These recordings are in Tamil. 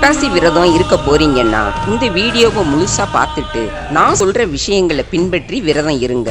புரட்டாசி விரதம் இருக்க போறீங்கன்னா இந்த வீடியோவை முழுசா பார்த்துட்டு நான் சொல்ற விஷயங்களை பின்பற்றி விரதம் இருங்க.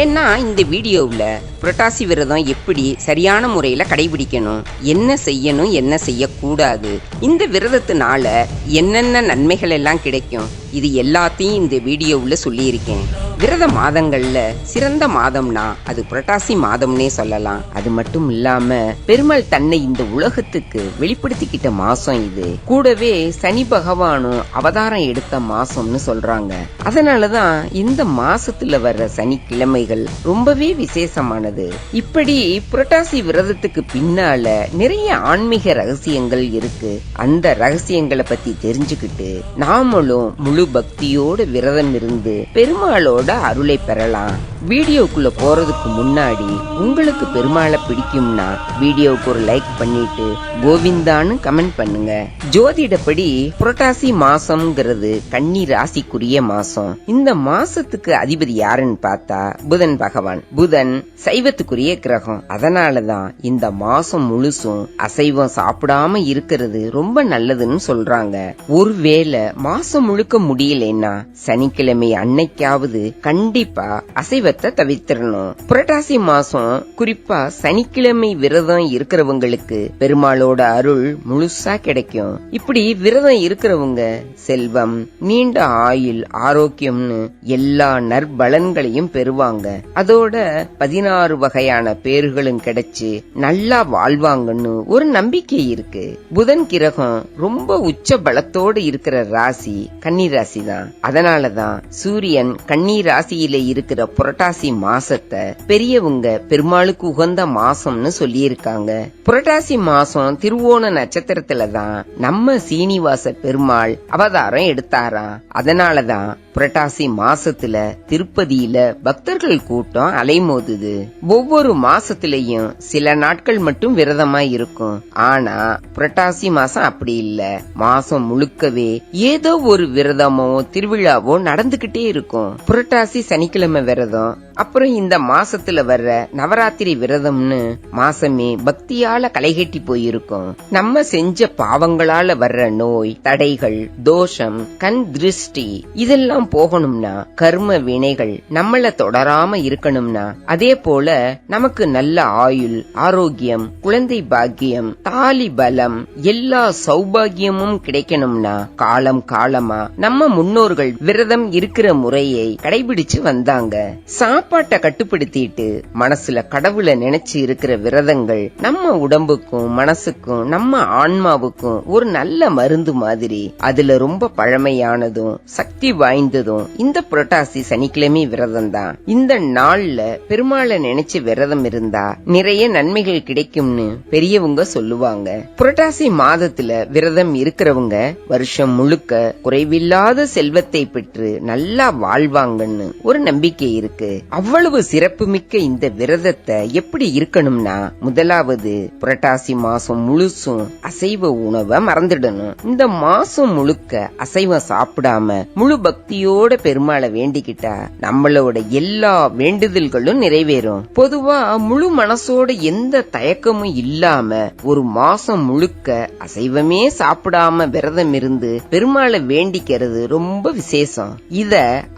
ஏன்னா இந்த வீடியோவில் புரட்டாசி விரதம் எப்படி சரியான முறையில் கடைபிடிக்கணும்? என்ன செய்யணும் என்ன செய்யக்கூடாது? இந்த விரதத்தினால என்னென்ன நன்மைகள் எல்லாம் கிடைக்கும்? இது எல்லாத்தையும் இந்த வீடியோவில் சொல்லியிருக்கேன். விரத மாதங்களில் சிறந்த மாதம்னா அது புரட்டாசி மாதம்னே சொல்லலாம். அது மட்டும் இல்லாம பெருமாள் தன்னை இந்த உலகத்துக்கு வெளிப்படுத்திக்கிட்ட மாசம் இது. கூடவே சனி பகவானும் அவதாரம் எடுத்த மாசம்னு சொல்றாங்க. அதனாலதான் இந்த மாசத்துல வர்ற சனிக்கிழமைகள் ரொம்பவே விசேஷமானது. இப்படி புரட்டாசி விரதத்துக்கு பின்னால நிறைய ஆன்மீக ரகசியங்கள் இருக்கு. அந்த ரகசியங்களை பத்தி தெரிஞ்சுக்கிட்டு நாமளும் முழு பக்தியோட விரதம் இருந்து பெருமாளோட அருளை பெறலாம். வீடியோக்குள்ள போறதுக்கு முன்னாடி உங்களுக்கு பெருமாளை பிடிக்கும்னா வீடியோவுக்கு ஒரு லைக் பண்ணிட்டு கோவிந்தான்னு கமெண்ட் பண்ணுங்க. ஜோதிடப்படி புரட்டாசி மாசம்ங்கிறது கன்னி ராசிக்குரிய மாசம். இந்த மாசத்துக்கு அதிபதி யாருன்னு பார்த்தா புதன் பகவான். புதன் சைவத்துக்குரிய கிரகம். அதனாலதான் இந்த மாசம் முழுசும் அசைவம் சாப்பிடாம இருக்கிறது ரொம்ப நல்லதுன்னு சொல்றாங்க. ஒருவேளை மாசம் முழுக்க முடியலன்னா சனிக்கிழமை அன்னைக்காவது கண்டிப்பா அசைவத்தை தவிர்த்திடணும். புரட்டாசி மாசம் குறிப்பா சனிக்கிழமை விரதம் இருக்கிறவங்களுக்கு பெருமாளோட அருள் முழுசா கிடைக்கும். இப்படி விரதம் இருக்கிறவங்க செல்வம் நீண்ட ஆயுள் ஆரோக்கியம்னு எல்லா நற்பலன்களையும் பெறுவாங்க. அதோட பதினாறு வகையான பேர்களும் கிடைச்சு நல்லா வாழ்வாங்கன்னு ஒரு நம்பிக்கை இருக்கு. புதன் கிரகம் ரொம்ப உச்ச பலத்தோடு இருக்கிற ராசி கன்னி ராசி தான். அதனாலதான் சூரியன் கன்னி ராசியில இருக்கிற புரட்டாசி மாசத்தை பெரியவங்க பெருமாளுக்கு உகந்த மாசம்னு சொல்லியிருக்காங்க. புரட்டாசி மாசம் திருவோண நட்சத்திரத்துல தான் நம்ம சீனிவாச பெருமாள் அவதாரம் எடுத்தாராம் அதனாலதான் புரட்டாசி மாசத்துல திருப்பதியில பக்தர்கள் கூட்டம் அலைமோதுது. ஒவ்வொரு மாசத்திலையும் சில நாட்கள் மட்டும் விரதமா இருக்கும். ஆனா புரட்டாசி மாசம் அப்படி இல்ல. மாசம் முழுக்கவே ஏதோ ஒரு விரதமோ திருவிழாவோ நடந்துகிட்டே இருக்கும். புரட்டாசி சனிக்கிழமை விரதம் அப்புறம் இந்த மாசத்துல வர்ற நவராத்திரி விரதம்னு மாசமே பக்தியால களைகட்டி போயிருக்கும். நம்ம செஞ்ச பாவங்களால வர்ற நோய் தடைகள் தோஷம் கண் திருஷ்டி இதெல்லாம் போகணும்னா கர்ம வினைகள் நம்மள தொடராம இருக்கணும்னா அதே போல நமக்கு நல்ல ஆயுள் ஆரோக்கியம் குழந்தை பாக்கியம் தாலி பலம் எல்லா சௌபாகியமும் கிடைக்கணும்னா காலம் காலமா நம்ம முன்னோர்கள் விரதம் இருக்கிற முறையை கடைபிடிச்சு வந்தாங்க. சாப்பிட்டு சாப்பாட்டை கட்டுப்படுத்திட்டு மனசுல கடவுளை நினைச்சு இருக்கிற விரதங்கள் நம்ம உடம்புக்கும் மனசுக்கும் நம்ம ஆன்மாவுக்கும் ஒரு நல்ல மருந்து மாதிரி அதுல ரொம்ப பழமையானதும் சக்தி வாய்ந்ததும் இந்த புரட்டாசி சனிக்கிழமை விரதம் தான் இந்த நாள்ல பெருமாளை நினைச்சு விரதம் இருந்தா நிறைய நன்மைகள் கிடைக்கும்னு பெரியவங்க சொல்லுவாங்க. புரட்டாசி மாதத்துல விரதம் இருக்கிறவங்க வருஷம் முழுக்க குறைவில்லாத செல்வத்தை பெற்று நல்லா வாழ்வாங்கன்னு ஒரு நம்பிக்கை இருக்கு. அவ்வளவு சிறப்புமிக்க இந்த விரதத்தை எப்படி இருக்கணும்னா முதலாவது புரட்டாசி மாசம் முழுசும் அசைவ உணவை மறந்துடணும். இந்த மாசம் முழுக்க அசைவம் சாப்பிடாம முழு பக்தியோட பெருமாளை வேண்டிக்கிட்டா நம்மளோட எல்லா வேண்டுதல்களும் நிறைவேறும். பொதுவா முழு மனசோட எந்த தயக்கமும் இல்லாம ஒரு மாசம் முழுக்க அசைவமே சாப்பிடாம விரதம் இருந்து பெருமாளை வேண்டிக்கிறது ரொம்ப விசேஷம். இத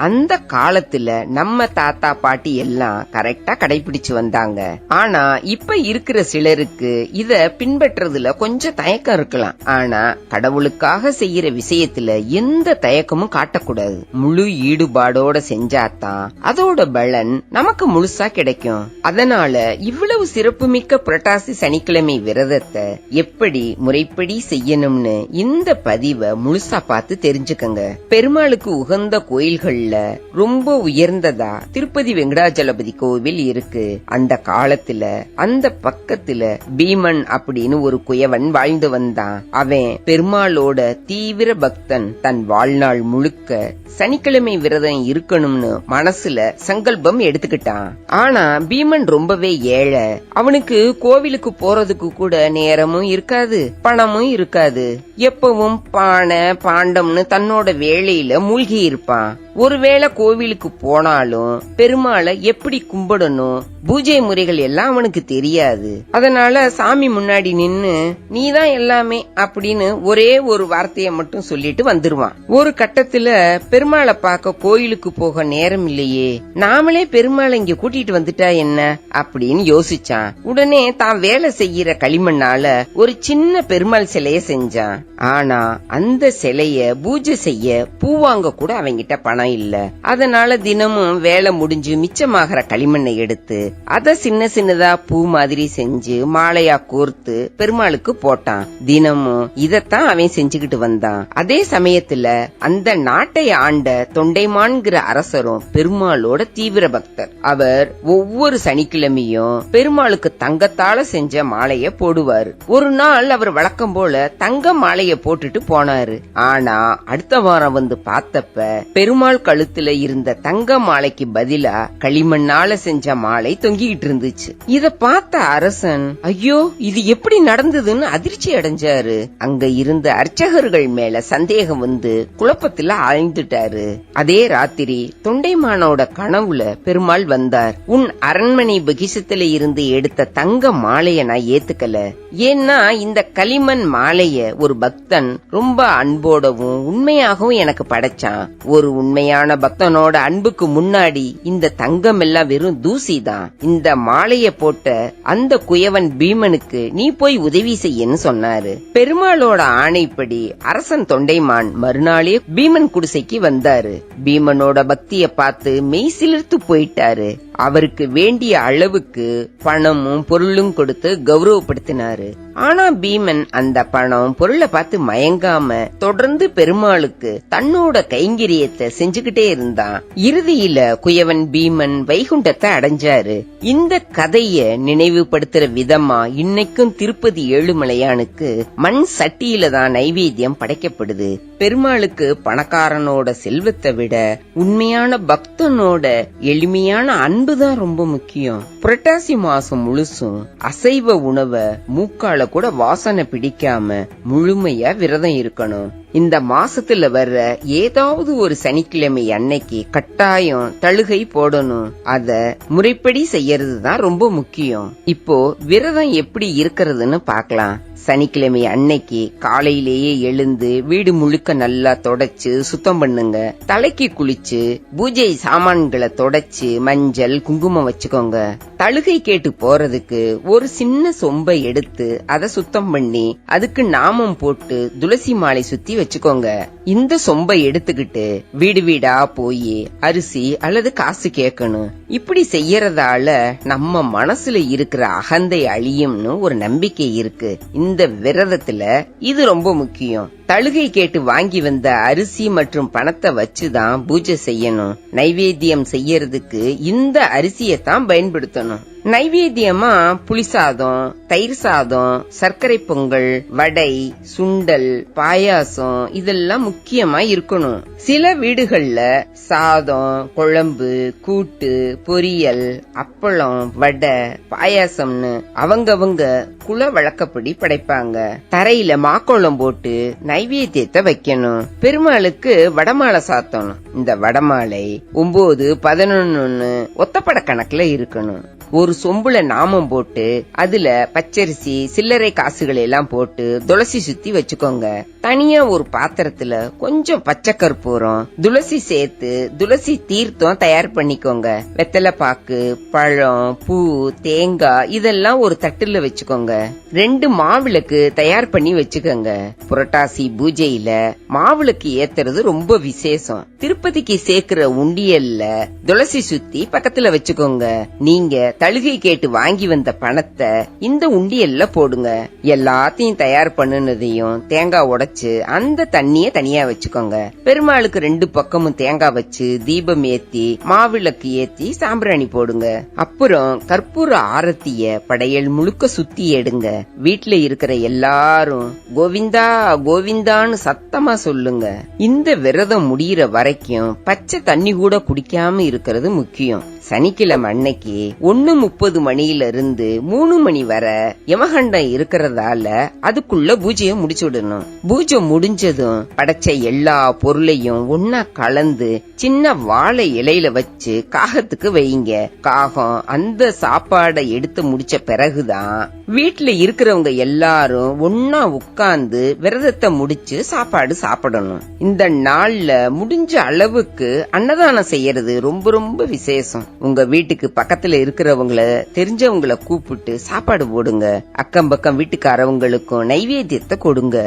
அந்த காலத்துல நம்ம தாத்தா பாட்டி எல்லாம் கரெக்டா கடைபிடிச்சு வந்தாங்க. ஆனா இப்ப இருக்கிற சிலருக்கு இத பின்பற்றதுல கொஞ்சம் தயக்கம் இருக்கலாம். ஆனா கடவுளுக்காக செய்யற விஷயத்துல எந்த தயக்கமும் காட்டக்கூடாது. முழு ஈடுபாடோட செஞ்சாதான் அதோட பலன் நமக்கு முழுசா கிடைக்கும். அதனால இவ்வளவு சிறப்புமிக்க புரட்டாசி சனிக்கிழமை விரதத்தை எப்படி முறைப்படி செய்யணும்னு இந்த பதிவை முழுசா பார்த்து தெரிஞ்சுக்கங்க. பெருமாளுக்கு உகந்த கோயில்கள்ல ரொம்ப உயர்ந்ததா திருப்பதி திருப்பதி வெங்கடாஜலபதி கோவில் இருக்கு. அந்த காலத்துல அந்த பக்கத்துல பீமன் அப்படின்னு ஒரு குயவன் வாழ்ந்து வந்தான். அவன் பெருமாளோட தீவிர பக்தன். தன் வாழ்நாள் முழுக்க சனிக்கிழமை விரதம் இருக்கணும்னு மனசுல சங்கல்பம் எடுத்துக்கிட்டான். ஆனா பீமன் ரொம்பவே ஏழை. அவனுக்கு கோவிலுக்கு போறதுக்கு கூட நேரமும் இருக்காது பணமும் இருக்காது. எப்பவும் பானை பாண்டம்னு தன்னோட வேலையில மூழ்கி இருப்பான் ஒருவேளை கோவிலுக்கு போனாலும் பெருமாள் பெருமாளை எப்படி கும்பிடணும்? பூஜை முறைகள் எல்லாம் அவனுக்கு தெரியாது. அதனால சாமி முன்னாடி நின்னு நீதான் எல்லாமே அப்படின்னு ஒரே ஒரு வார்த்தைய மட்டும் சொல்லிட்டு வந்துருவான். ஒரு கட்டத்துல பெருமாளை பார்க்க கோயிலுக்கு போக நேரம் இல்லையே. நாமளே பெருமாளை இங்க கூட்டிட்டு வந்துட்டா என்ன? அப்படின்னு யோசிச்சான். உடனே தான் வேலை செய்யற களிமண்ணால ஒரு சின்ன பெருமாள் சிலைய செஞ்சான். ஆனா அந்த சிலைய பூஜை செய்ய பூ வாங்க கூட அவங்கிட்ட பணம் இல்ல. அதனால தினமும் வேலை முடிஞ்சு மிச்சமாகற களிமண்ணை எடுத்து அத சின்ன சின்னதா பூ மாதிரி செஞ்சு மாலையா கோர்த்து பெருமாளுக்கு போட்டான். தினமும் இதத்தான் அவன் செஞ்சுக்கிட்டு வந்தான். அதே சமயத்துல அந்த நாட்டை ஆண்ட தொண்டைமான்கிற அரசரும் பெருமாளோட தீவிர பக்தர். அவர் ஒவ்வொரு சனிக்கிழமையும் பெருமாளுக்கு தங்கத்தால செஞ்ச மாலைய போடுவாரு. ஒரு நாள் அவர் வழக்கம் போல தங்க மாலைய போட்டுட்டு போனாரு. ஆனா அடுத்த வாரம் வந்து பார்த்தப்ப பெருமாள் கழுத்துல இருந்த தங்க மாலைக்கு பதிலா களிமண்ணால செஞ்ச மாலை தொங்கிக்கிட்டு இருந்துச்சு. இத பார்த்த அரசன் ஐயோ இது எப்படி நடந்ததுன்னு அதிர்ச்சி அடைஞ்சாரு. அங்க இருந்த அர்ச்சகர்கள் மேல சந்தேகம் வந்து குழப்பத்துல ஆழ்ந்துட்டாரு. அதே ராத்திரி தொண்டைமானோட கனவுல பெருமாள் வந்தார். உன் அரண்மனை பகிஷத்துல இருந்து எடுத்த தங்க மாலைய நான் ஏத்துக்கல. ஏன்னா இந்த களிமண் மாலைய ஒரு பக்தன் ரொம்ப அன்போடவும் உண்மையாகவும் எனக்கு படைச்சான். ஒரு உண்மையான பக்தனோட அன்புக்கு முன்னாடி இந்த தங்கம் எல்லாம் வெறும் தூசி தான். இந்த மாலைய போட்ட அந்த குயவன் பீமனுக்கு நீ போய் உதவி செய்யன்னு சொன்னாரு. பெருமாளோட ஆணைப்படி அரசன் தொண்டைமான் மறுநாளே பீமன் குடிசைக்கு வந்தாரு. பீமனோட பக்திய பார்த்து மெய் சிலிர்த்து போயிட்டாரு. அவருக்கு வேண்டிய அளவுக்கு பணமும் பொருளும் கொடுத்து கௌரவப்படுத்தினாரு. ஆனா பீமன் அந்த பணம் பொருளை பார்த்து மயங்காம தொடர்ந்து பெருமாளுக்கு தன்னோட கைங்கரியத்தை செஞ்சுகிட்டே இருந்தான். இறுதியில குயவன் பீமன் வைகுண்டத்தை அடைஞ்சாரு. இந்த கதைய நினைவுபடுத்துற விதமா இன்னைக்கும் திருப்பதி ஏழுமலையானுக்கு மண் சட்டியில தான் நைவேத்தியம் படைக்கப்படுது. பெருமாளுக்கு பணக்காரனோட செல்வத்தை விட உண்மையான பக்தனோட எளிமையான அன்புதான் ரொம்ப முக்கியம். புரட்டாசி மாசம் முழுசும் அசைவ உணவை மூக்கால கூட வாசனை பிடிக்காம முழுமையா விரதம் இருக்கணும். இந்த மாசத்துல வர்ற ஏதாவது ஒரு சனிக்கிழமை அன்னைக்கு கட்டாயம் தழுகை போடணும். அத முறைப்படி செய்யறது தான் ரொம்ப முக்கியம். இப்போ விரதம் எப்படி இருக்கிறதுன்னு பார்க்கலாம். சனிக்கிழமை அன்னைக்கு காலையிலேயே எழுந்து வீடு முழுக்க நல்லா தொடச்சு சுத்தம் பண்ணுங்க. தலைக்கு குளிச்சு பூஜை சாமான்களை தொடச்சு மஞ்சள் குங்குமம் வச்சுக்கோங்க. தழுகை கேட்டு போறதுக்கு ஒரு சின்ன சொம்பை எடுத்து அதை சுத்தம் பண்ணி அதுக்கு நாமம் போட்டு துளசி மாலை சுத்தி வச்சுக்கோங்க. இந்த சொம்பை எடுத்துக்கிட்டு வீடு வீடா போய் அரிசி அல்லது காசு கேட்கணும். இப்படி செய்யறதால நம்ம மனசுல இருக்கிற அகந்தை அழியும்னு ஒரு நம்பிக்கை இருக்கு. இந்த இந்த விரதத்துல இது ரொம்ப முக்கியம். சலுகை கேட்டு வாங்கி வந்த அரிசி மற்றும் பணத்தை வச்சுதான் பூஜை செய்யணும். நைவேத்தியம் செய்யறதுக்கு இந்த அரிசியை தான் பயன்படுத்தணும். நைவேத்தியமா புளிசாதம் தயிர் சாதம் சர்க்கரை பொங்கல் வடை சுண்டல் பாயாசம் இதெல்லாம் முக்கியமா இருக்கணும். சில வீடுகள்ல சாதம் குழம்பு கூட்டு பொரியல் அப்பளம் வடை பாயாசம்னு அவங்கவங்க குல வழக்கப்படி படைப்பாங்க. தரையில மாக்கோளம் போட்டு நைவேத்தியத்தை வைக்கணும். பெருமாளுக்கு வடமாலை சாத்தணும். இந்த வடமாலை ஒன்பது பதினொன்னு ஒத்தப்பட கணக்குல இருக்கணும். ஒரு சொம்புல நாமம் போட்டு அதுல பச்சரிசி சில்லறை காசுகள் எல்லாம் போட்டு துளசி சுத்தி வச்சுக்கோங்க. தனியா ஒரு பாத்திரத்துல கொஞ்சம் பச்சை கற்பூரம் துளசி சேர்த்து துளசி தீர்த்தம் தயார் பண்ணிக்கோங்க. வெத்தலை பாக்கு பழம் பூ தேங்காய் இதெல்லாம் ஒரு தட்டுல வச்சுக்கோங்க. ரெண்டு மாவிளக்கு தயார் பண்ணி வச்சுக்கோங்க. புரட்டாசி பூஜையில மாவிளக்கு ஏத்துறது ரொம்ப விசேஷம். திருப்பதிக்கு சேர்க்கிற உண்டியல்ல துளசி சுத்தி பக்கத்துல வச்சுக்கோங்க. நீங்க தழுகை கேட்டு வாங்கி வந்த பணத்தை இந்த உண்டியல்ல போடுங்க. எல்லாத்தையும் தயார் பண்ணுனதையும் தேங்காய் உடைச்சு அந்த தண்ணிய தனியா வச்சுக்கோங்க. பெருமாளுக்கு ரெண்டு பக்கமும் தேங்காய் வச்சு தீபம் ஏத்தி மாவிளக்கு ஏத்தி சாம்பிராணி போடுங்க. அப்புறம் கற்பூர ஆரத்திய படையல் முழுக்க சுத்தி எடுங்க. வீட்டுல இருக்கிற எல்லாரும் கோவிந்தா கோவிந்தா கோவிந்தான்னு சத்தமா சொல்லுங்க. இந்த விரதம் முடியிற வரைக்கும் பச்சை தண்ணி கூட குடிக்காம இருக்கிறது முக்கியம். சனிக்கிழமை அன்னைக்கு ஒன்னு முப்பது மணியில இருந்து மூணு மணி வரை யமகண்டம் இருக்கிறதால அதுக்குள்ள பூஜையை முடிச்சுடணும் பூஜை முடிஞ்சதும் படைச்ச எல்லா பொருளையும் ஒன்னா கலந்து சின்ன வாழை இலையில வச்சு காகத்துக்கு வைங்க. காகம் அந்த சாப்பாடை எடுத்து முடிச்ச பிறகுதான் வீட்டுல இருக்கிறவங்க எல்லாரும் ஒன்னா உட்கார்ந்து விரதத்தை முடிச்சு சாப்பாடு சாப்பிடணும். இந்த நாள்ல முடிஞ்ச அளவுக்கு அன்னதானம் செய்யறது ரொம்ப ரொம்ப விசேஷம். உங்க வீட்டுக்கு பக்கத்துல இருக்கிறவங்கள தெரிஞ்சவங்கள கூப்பிட்டு சாப்பாடு போடுங்க. அக்கம் பக்கம் வீட்டுக்காரவங்களுக்கும் நைவேத்தியத்தை கொடுங்க.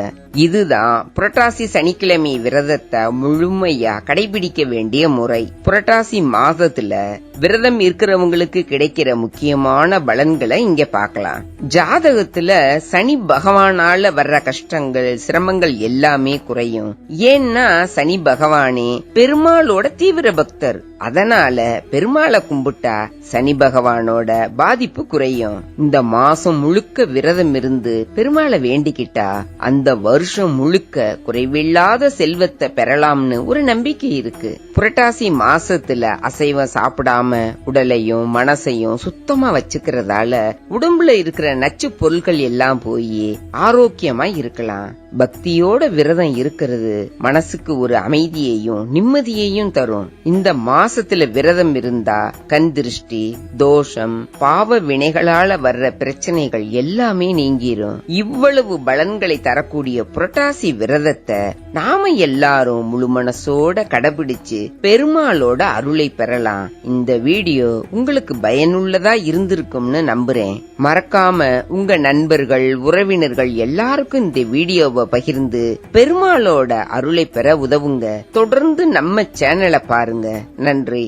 இதுதான் புரட்டாசி சனிக்கிழமை விரதத்தை முழுமையா கடைபிடிக்க வேண்டிய முறை. புரட்டாசி மாதத்துல விரதம் இருக்கிறவங்களுக்கு கிடைக்கிற முக்கியமான பலன்களை இங்க பார்க்கலாம். ஜாதகத்துல சனி பகவானால வர்ற கஷ்டங்கள் சிரமங்கள் எல்லாமே குறையும். ஏன்னா சனி பகவானே பெருமாளோட தீவிர பக்தர். அதனால பெருமாளை கும்பிட்டா சனி பகவானோட பாதிப்பு குறையும். இந்த மாசம் முழுக்க விரதம் இருந்து பெருமாளை வேண்டிக்கிட்டா அந்த வருஷம் முழுக்க குறைவில்லாத செல்வத்தை பெறலாம்னு ஒரு நம்பிக்கை இருக்கு. புரட்டாசி மாசத்துல அசைவம் சாப்பிடாம உடலையும் மனசையும் சுத்தமா வச்சுக்கிறதால உடம்புல இருக்கிற நச்சு பொருட்கள் எல்லாம் போய் ஆரோக்கியமா இருக்கலாம். பக்தியோட விரதம் இருக்கிறது மனசுக்கு ஒரு அமைதியையும் நிம்மதியையும் தரும். இந்த மா மாசத்துல விரதம் இருந்தா கண் திருஷ்டி தோஷம் பாவ வினைகளால வர்ற பிரச்சனைகள் எல்லாமே நீங்கிரும். இவ்வளவு பலன்களை தரக்கூடிய புரட்டாசி விரதத்தை நாம எல்லாரும் முழு மனசோட கடைபிடிச்சு பெருமாளோட அருளை பெறலாம். இந்த வீடியோ உங்களுக்கு பயனுள்ளதா இருந்திருக்கும்னு நம்புறேன். மறக்காம உங்க நண்பர்கள் உறவினர்கள் எல்லாருக்கும் இந்த வீடியோவை பகிர்ந்து பெருமாளோட அருளை பெற உதவுங்க. தொடர்ந்து நம்ம சேனலை பாருங்க. நன்றி